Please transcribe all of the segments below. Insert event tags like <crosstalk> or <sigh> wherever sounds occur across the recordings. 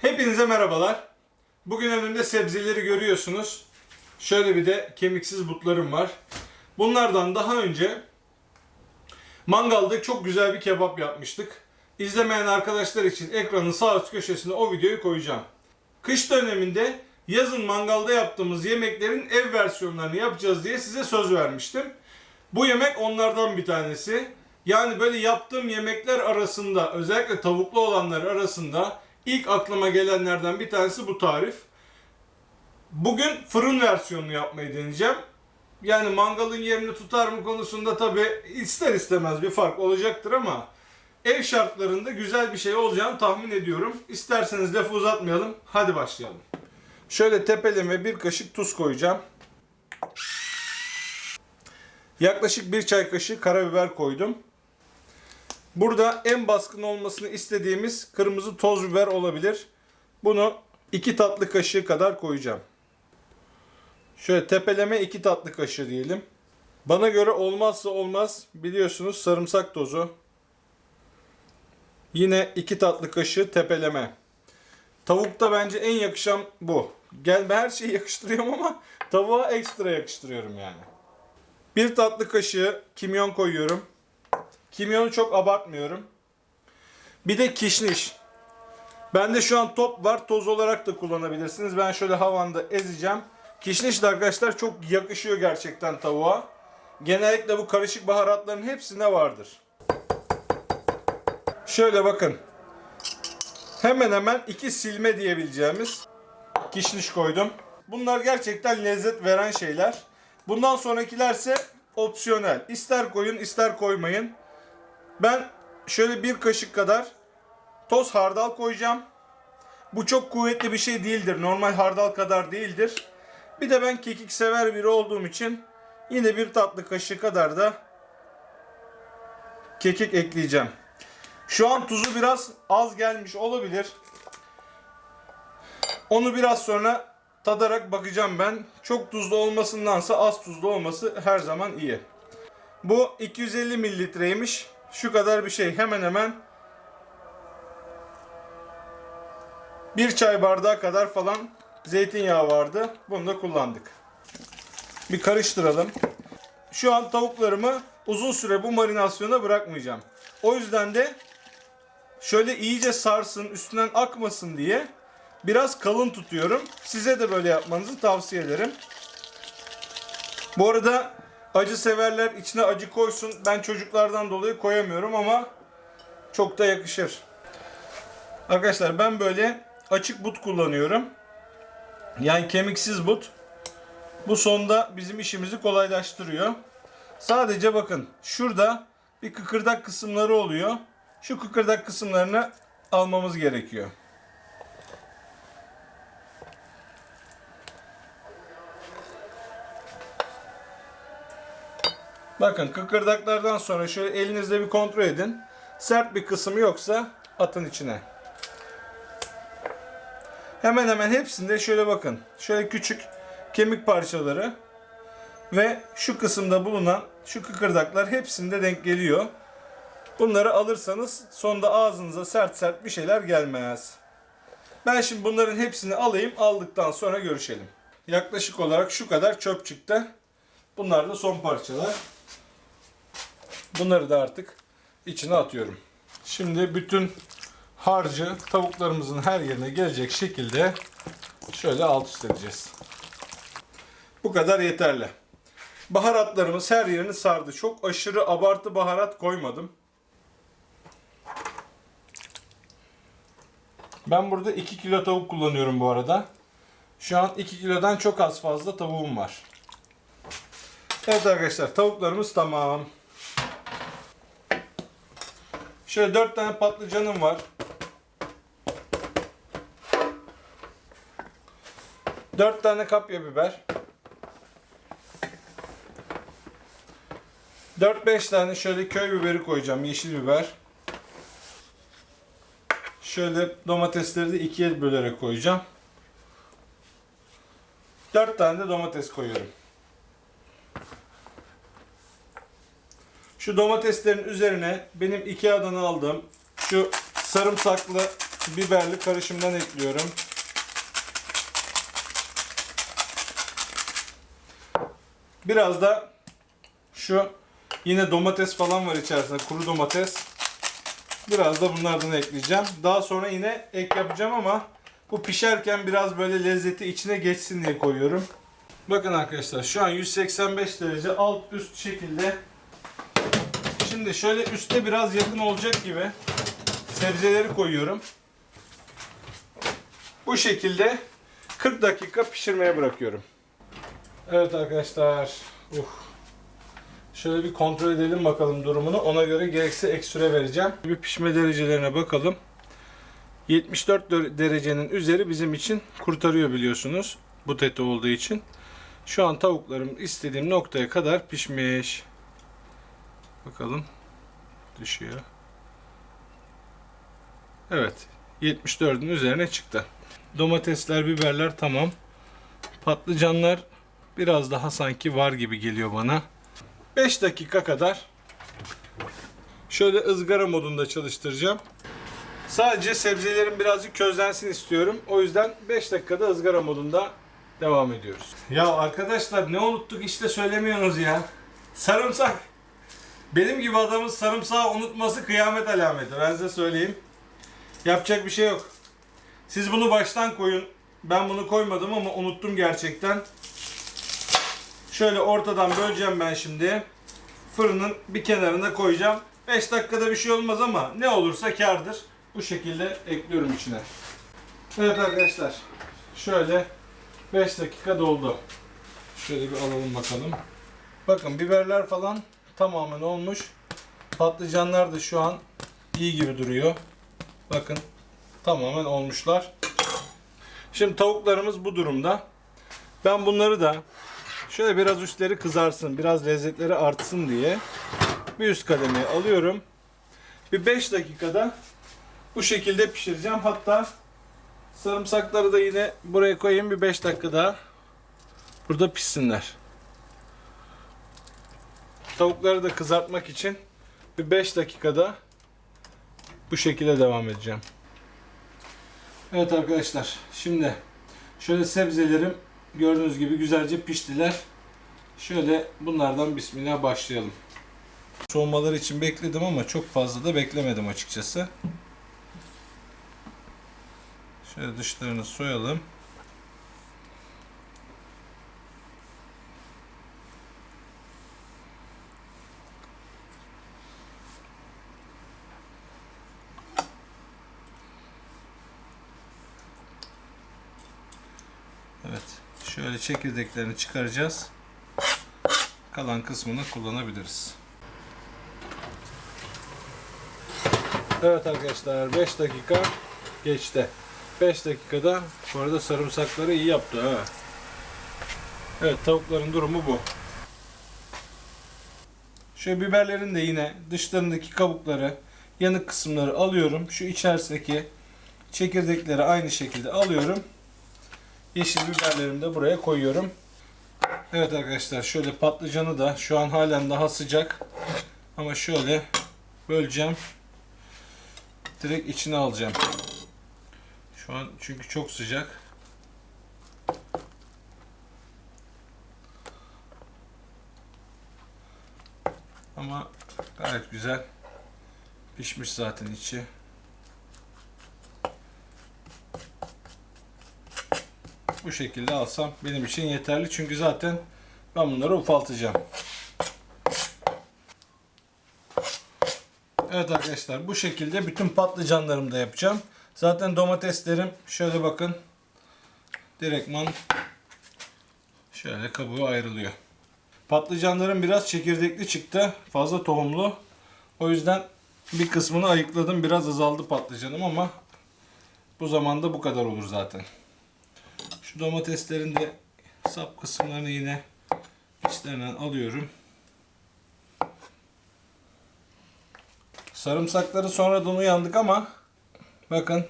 Hepinize merhabalar. Bugün önümde sebzeleri görüyorsunuz. Şöyle bir de kemiksiz butlarım var. Bunlardan daha önce mangalda çok güzel bir kebap yapmıştık. İzlemeyen arkadaşlar için ekranın sağ üst köşesine o videoyu koyacağım. Kış döneminde yazın mangalda yaptığımız yemeklerin ev versiyonlarını yapacağız diye size söz vermiştim. Bu yemek onlardan bir tanesi. Yani böyle yaptığım yemekler arasında özellikle tavuklu olanlar arasında ilk aklıma gelenlerden bir tanesi bu tarif. Bugün fırın versiyonunu yapmayı deneyeceğim. Yani mangalın yerini tutar mı konusunda tabi ister istemez bir fark olacaktır ama ev şartlarında güzel bir şey olacağını tahmin ediyorum. İsterseniz lafı uzatmayalım. Hadi başlayalım. Şöyle tepeleme bir kaşık tuz koyacağım. Yaklaşık bir çay kaşığı karabiber koydum. Burada en baskın olmasını istediğimiz kırmızı toz biber olabilir. Bunu 2 tatlı kaşığı kadar koyacağım. Şöyle tepeleme 2 tatlı kaşığı diyelim. Bana göre olmazsa olmaz biliyorsunuz sarımsak tozu. Yine 2 tatlı kaşığı tepeleme. Tavukta bence en yakışan bu. Gelme her şeyi yakıştırıyorum ama tavuğa ekstra yakıştırıyorum yani. Bir tatlı kaşığı kimyon koyuyorum. Kimyonu çok abartmıyorum. Bir de kişniş. Bende şu an top var. Toz olarak da kullanabilirsiniz. Ben şöyle havanda ezeceğim. Kişniş de arkadaşlar çok yakışıyor gerçekten tavuğa. Genellikle bu karışık baharatların hepsinde vardır. Şöyle bakın. Hemen hemen iki silme diyebileceğimiz kişniş koydum. Bunlar gerçekten lezzet veren şeyler. Bundan sonrakilerse opsiyonel. İster koyun ister koymayın. Ben şöyle bir kaşık kadar toz hardal koyacağım. Bu çok kuvvetli bir şey değildir. Normal hardal kadar değildir. Bir de ben kekik sever biri olduğum için yine bir tatlı kaşığı kadar da kekik ekleyeceğim. Şu an tuzu biraz az gelmiş olabilir. Onu biraz sonra tadarak bakacağım ben. Çok tuzlu olmasındansa az tuzlu olması her zaman iyi. Bu 250 mililitreymiş. Şu kadar bir şey. Hemen hemen bir çay bardağı kadar falan zeytinyağı vardı. Bunu da kullandık. Bir karıştıralım. Şu an tavuklarımı uzun süre bu marinasyona bırakmayacağım. O yüzden de şöyle iyice sarsın, üstünden akmasın diye biraz kalın tutuyorum. Size de böyle yapmanızı tavsiye ederim. Bu arada acı severler içine acı koysun. Ben çocuklardan dolayı koyamıyorum ama çok da yakışır. Arkadaşlar ben böyle açık but kullanıyorum. Yani kemiksiz but. Bu sonda bizim işimizi kolaylaştırıyor. Sadece bakın şurada bir kıkırdak kısımları oluyor. Şu kıkırdak kısımlarını almamız gerekiyor. Bakın kıkırdaklardan sonra şöyle elinizle bir kontrol edin. Sert bir kısmı yoksa atın içine. Hemen hemen hepsinde şöyle bakın. Şöyle küçük kemik parçaları ve şu kısımda bulunan şu kıkırdaklar hepsinde denk geliyor. Bunları alırsanız sonda ağzınıza sert sert bir şeyler gelmez. Ben şimdi bunların hepsini alayım. Aldıktan sonra görüşelim. Yaklaşık olarak şu kadar çöp çıktı. Bunlar da son parçalar. Bunları da artık içine atıyorum. Şimdi bütün harcı tavuklarımızın her yerine gelecek şekilde şöyle alt üst edeceğiz. Bu kadar yeterli. Baharatlarımız her yerini sardı. Çok aşırı abartı baharat koymadım. Ben burada 2 kilo tavuk kullanıyorum bu arada. Şu an 2 kilodan çok az fazla tavuğum var. Evet arkadaşlar tavuklarımız tamam. Şöyle 4 tane patlıcanım var. 4 tane kapya biber. 4-5 tane şöyle köy biberi koyacağım. Yeşil biber. Şöyle domatesleri de ikiye bölerek koyacağım. 4 tane de domates koyuyorum. Şu domateslerin üzerine benim Ikea'dan aldığım şu sarımsaklı biberli karışımdan ekliyorum. Biraz da şu yine domates falan var içerisinde. Kuru domates. Biraz da bunlardan ekleyeceğim. Daha sonra yine ek yapacağım ama bu pişerken biraz böyle lezzeti içine geçsin diye koyuyorum. Bakın arkadaşlar şu an 185 derece alt üst şekilde. Şimdi şöyle üste biraz yakın olacak gibi sebzeleri koyuyorum. Bu şekilde 40 dakika pişirmeye bırakıyorum. Evet arkadaşlar. Uh. Şöyle bir kontrol edelim bakalım durumunu. Ona göre gerekse ek süre vereceğim. Bir pişme derecelerine bakalım. 74 dö- derecenin üzeri bizim için kurtarıyor biliyorsunuz. Bu eti olduğu için. Şu an tavuklarım istediğim noktaya kadar pişmiş. Bakalım. Düşüyor. Evet. 74'ün üzerine çıktı. Domatesler, biberler tamam. Patlıcanlar biraz daha sanki var gibi geliyor bana. 5 dakika kadar şöyle ızgara modunda çalıştıracağım. Sadece sebzelerin birazcık közlensin istiyorum. O yüzden 5 dakikada ızgara modunda devam ediyoruz. Ya arkadaşlar ne unuttuk işte söylemiyorsunuz ya. Sarımsak. Benim gibi adamın sarımsağı unutması kıyamet alameti. Ben size söyleyeyim. Yapacak bir şey yok. Siz bunu baştan koyun. Ben bunu koymadım ama unuttum gerçekten. Şöyle ortadan böleceğim ben şimdi. Fırının bir kenarına koyacağım. 5 dakikada bir şey olmaz ama ne olursa kardır. Bu şekilde ekliyorum içine. Evet arkadaşlar. Şöyle 5 dakika doldu. Şöyle bir alalım bakalım. Bakın biberler falan tamamen olmuş. Patlıcanlar da şu an iyi gibi duruyor. Bakın tamamen olmuşlar. Şimdi tavuklarımız bu durumda. Ben bunları da şöyle biraz üstleri kızarsın, biraz lezzetleri artsın diye bir üst kademeye alıyorum. Bir 5 dakikada bu şekilde pişireceğim. Hatta sarımsakları da yine buraya koyayım bir 5 dakika daha burada pişsinler. Tavukları da kızartmak için bir 5 dakikada bu şekilde devam edeceğim. Evet arkadaşlar şimdi şöyle sebzelerim gördüğünüz gibi güzelce piştiler. Şöyle bunlardan bismillah başlayalım. Soğumaları için bekledim ama çok fazla da beklemedim açıkçası. Şöyle dışlarını soyalım. Evet. Şöyle çekirdeklerini çıkaracağız. Kalan kısmını kullanabiliriz. Evet arkadaşlar 5 dakika geçti. 5 dakikada bu arada sarımsakları iyi yaptı ha. Evet tavukların durumu bu. Şu biberlerin de yine dışlarındaki kabukları, yanık kısımları alıyorum. Şu içerisindeki çekirdekleri aynı şekilde alıyorum. Yeşil biberlerimi de buraya koyuyorum. Evet arkadaşlar şöyle patlıcanı da şu an halen daha sıcak. Ama şöyle böleceğim. Direkt içine alacağım. Şu an çünkü çok sıcak. Ama gayet güzel pişmiş zaten içi. Bu şekilde alsam benim için yeterli. Çünkü zaten ben bunları ufaltacağım. Evet arkadaşlar bu şekilde bütün patlıcanlarımı da yapacağım. Zaten domateslerim şöyle bakın. Direktman şöyle kabuğu ayrılıyor. Patlıcanlarım biraz çekirdekli çıktı. Fazla tohumlu. O yüzden bir kısmını ayıkladım. Biraz azaldı patlıcanım ama bu zamanda bu kadar olur zaten. Şu domateslerin de sap kısımlarını yine içlerinden alıyorum. Sarımsakları sonradan uyandık ama bakın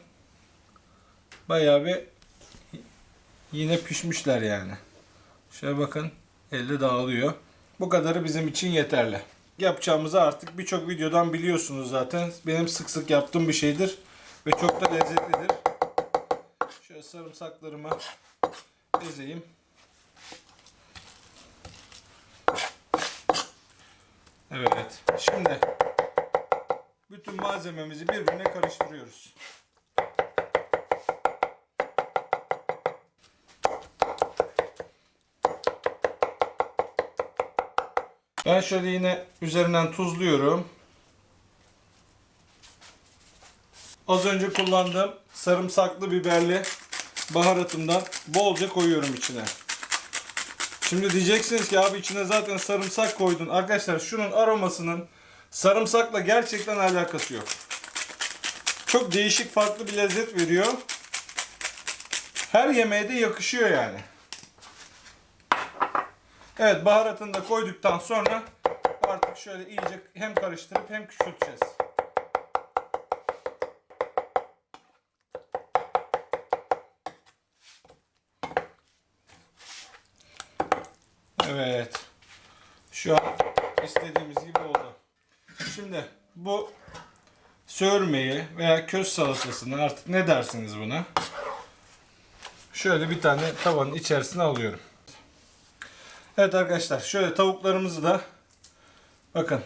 bayağı bir yine pişmişler yani. Şöyle bakın elde dağılıyor. Bu kadarı bizim için yeterli. Yapacağımızı artık birçok videodan biliyorsunuz zaten. Benim sık sık yaptığım bir şeydir. ve çok da lezzetlidir. Şöyle sarımsaklarımı ezeyim. Evet. Şimdi bütün malzememizi birbirine karıştırıyoruz. Ben şöyle yine üzerinden tuzluyorum. Az önce kullandığım sarımsaklı biberli baharatımdan bolca koyuyorum içine. Şimdi diyeceksiniz ki abi içine zaten sarımsak koydun. Arkadaşlar şunun aromasının sarımsakla gerçekten alakası yok. Çok değişik farklı bir lezzet veriyor. Her yemeğe de yakışıyor yani. Evet baharatını da koyduktan sonra artık şöyle iyice hem karıştırıp hem küçülteceğiz. Evet. Şu an istediğimiz gibi oldu. Şimdi bu sörmeyi veya köz salatasını artık ne dersiniz buna? Şöyle bir tane tavanın içerisine alıyorum. Evet arkadaşlar şöyle tavuklarımızı da bakın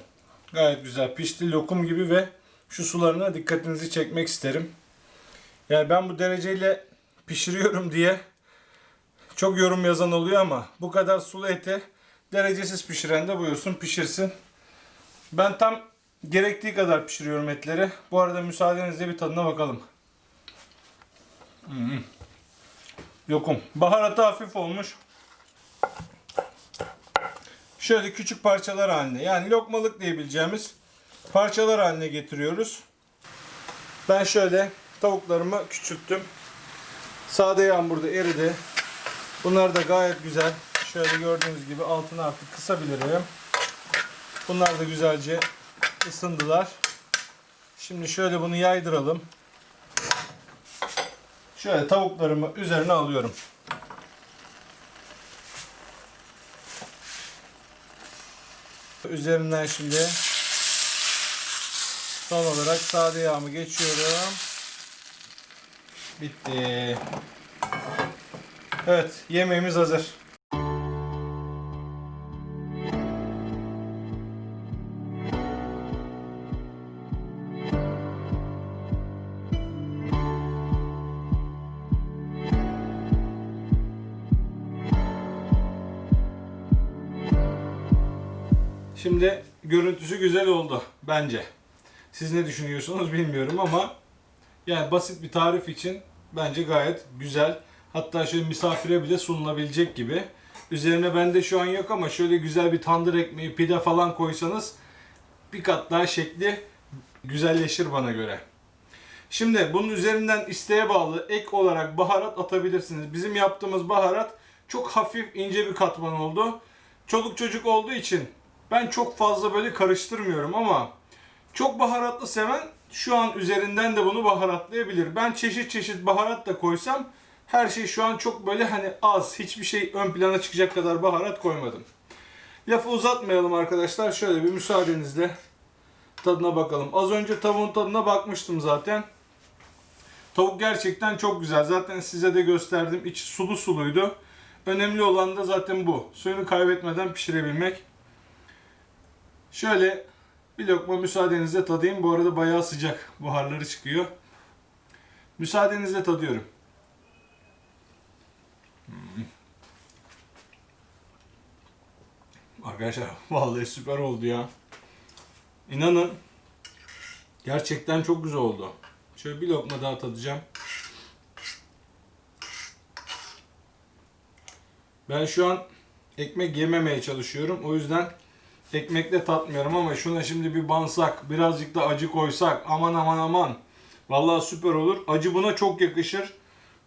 gayet güzel pişti lokum gibi ve şu sularına dikkatinizi çekmek isterim. Yani ben bu dereceyle pişiriyorum diye çok yorum yazan oluyor ama bu kadar sulu ete derecesiz pişiren de buyursun pişirsin. Ben tam gerektiği kadar pişiriyorum etleri. Bu arada müsaadenizle bir tadına bakalım. Hmm. Lokum. Baharatı hafif olmuş. Şöyle küçük parçalar haline yani lokmalık diyebileceğimiz parçalar haline getiriyoruz. Ben şöyle tavuklarımı küçülttüm. Sade yağım burada eridi. Bunlar da gayet güzel. Şöyle gördüğünüz gibi altını artık kısabilirim. Bunlar da güzelce ısındılar. Şimdi şöyle bunu yaydıralım. Şöyle tavuklarımı üzerine alıyorum. Üzerinden şimdi son olarak sade yağımı geçiyorum. Bitti. Evet, yemeğimiz hazır. Şimdi görüntüsü güzel oldu bence. Siz ne düşünüyorsunuz bilmiyorum ama yani basit bir tarif için bence gayet güzel. Hatta şöyle misafire bile sunulabilecek gibi. Üzerine bende şu an yok ama şöyle güzel bir tandır ekmeği, pide falan koysanız bir kat daha şekli güzelleşir bana göre. Şimdi bunun üzerinden isteğe bağlı ek olarak baharat atabilirsiniz. Bizim yaptığımız baharat çok hafif ince bir katman oldu. Çoluk çocuk olduğu için ben çok fazla böyle karıştırmıyorum ama çok baharatlı seven şu an üzerinden de bunu baharatlayabilir. Ben çeşit çeşit baharat da koysam her şey şu an çok böyle hani az, hiçbir şey ön plana çıkacak kadar baharat koymadım. Lafı uzatmayalım arkadaşlar. Şöyle bir müsaadenizle tadına bakalım. Az önce tavuğun tadına bakmıştım zaten. Tavuk gerçekten çok güzel. Zaten size de gösterdim. İçi sulu suluydu. Önemli olan da zaten bu. Suyunu kaybetmeden pişirebilmek. Şöyle bir lokma müsaadenizle tadayım. Bu arada bayağı sıcak. Buharları çıkıyor. Müsaadenizle tadıyorum. Hmm. Arkadaşlar <laughs> vallahi süper oldu ya. İnanın gerçekten çok güzel oldu. Şöyle bir lokma daha tadacağım. Ben şu an ekmek yememeye çalışıyorum. O yüzden ekmekle tatmıyorum ama şuna şimdi bir bansak, birazcık da acı koysak aman aman aman. Vallahi süper olur. Acı buna çok yakışır.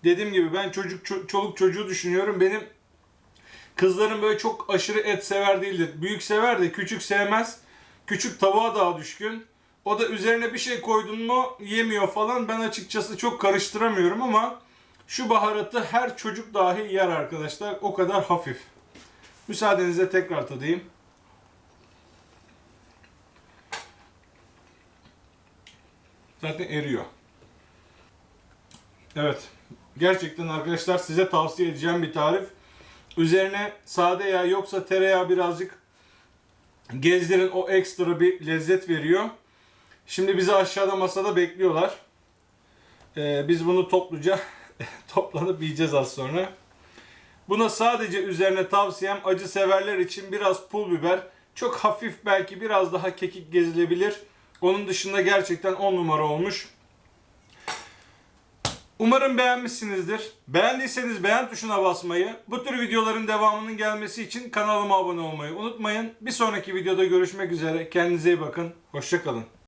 Dediğim gibi ben çocuk ço- çoluk çocuğu düşünüyorum. Benim kızlarım böyle çok aşırı et sever değildir. Büyük sever de küçük sevmez. Küçük tavuğa daha düşkün. O da üzerine bir şey koydun mu yemiyor falan. Ben açıkçası çok karıştıramıyorum ama şu baharatı her çocuk dahi yer arkadaşlar. O kadar hafif. Müsaadenizle tekrar tadayım. Zaten eriyor. Evet. Gerçekten arkadaşlar size tavsiye edeceğim bir tarif. Üzerine sade yağ yoksa tereyağı birazcık gezdirin o ekstra bir lezzet veriyor. Şimdi bizi aşağıda masada bekliyorlar. Ee, biz bunu topluca <laughs> toplanıp yiyeceğiz az sonra. Buna sadece üzerine tavsiyem acı severler için biraz pul biber. Çok hafif belki biraz daha kekik gezilebilir. Onun dışında gerçekten 10 numara olmuş. Umarım beğenmişsinizdir. Beğendiyseniz beğen tuşuna basmayı, bu tür videoların devamının gelmesi için kanalıma abone olmayı unutmayın. Bir sonraki videoda görüşmek üzere. Kendinize iyi bakın. Hoşçakalın.